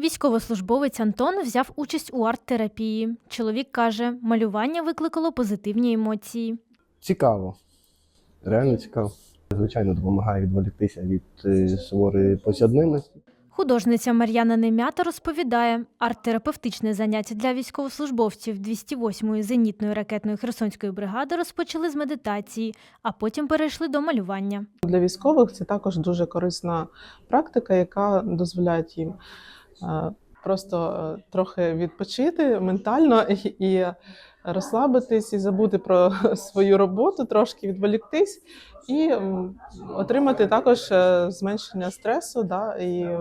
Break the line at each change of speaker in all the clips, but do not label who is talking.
Військовослужбовець Антон взяв участь у арт-терапії. Чоловік каже, малювання викликало позитивні емоції.
Цікаво. Реально цікаво. Звичайно, допомагає відволіктися від е, суворої повсякденності.
Художниця Мар'яна Немята розповідає, арт-терапевтичне заняття для військовослужбовців 208-ї зенітної ракетної Херсонської бригади розпочали з медитації, а потім перейшли до малювання.
Для військових це також дуже корисна практика, яка дозволяє їм просто е, трохи відпочити ментально і- розслабитись, і забути про свою роботу, трошки відволіктись і отримати також е, зменшення стресу, да, і е,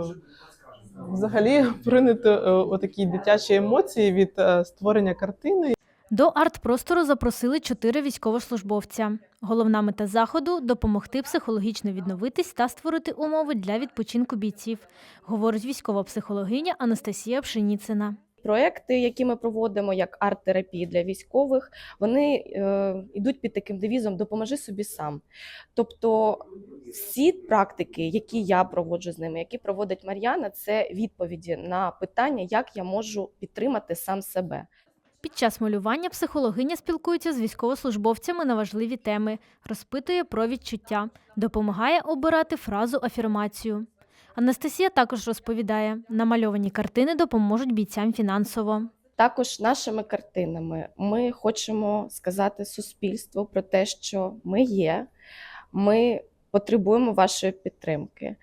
взагалі прийняти е, отакі дитячі емоції від е, створення картини.
До арт-простору запросили чотири військовослужбовця. Головна мета заходу допомогти психологічно відновитись та створити умови для відпочинку бійців, говорить військова психологиня Анастасія Пшеніцина.
Проекти, які ми проводимо як арт-терапії для військових, вони е, йдуть під таким девізом Допоможи собі сам. Тобто всі практики, які я проводжу з ними, які проводить Мар'яна, це відповіді на питання, як я можу підтримати сам себе.
Під час малювання психологиня спілкується з військовослужбовцями на важливі теми, розпитує про відчуття, допомагає обирати фразу афірмацію. Анастасія також розповідає, намальовані картини допоможуть бійцям фінансово.
Також нашими картинами ми хочемо сказати суспільству про те, що ми є, ми потребуємо вашої підтримки.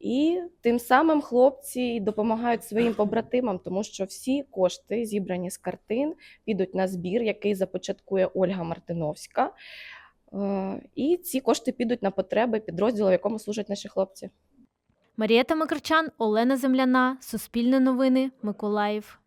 І тим самим хлопці допомагають своїм побратимам, тому що всі кошти, зібрані з картин, підуть на збір, який започаткує Ольга Мартиновська. Е, І ці кошти підуть на потреби підрозділу, в якому служать наші хлопці.
Марієта Микрчан, Олена Земляна, Суспільне новини, Миколаїв.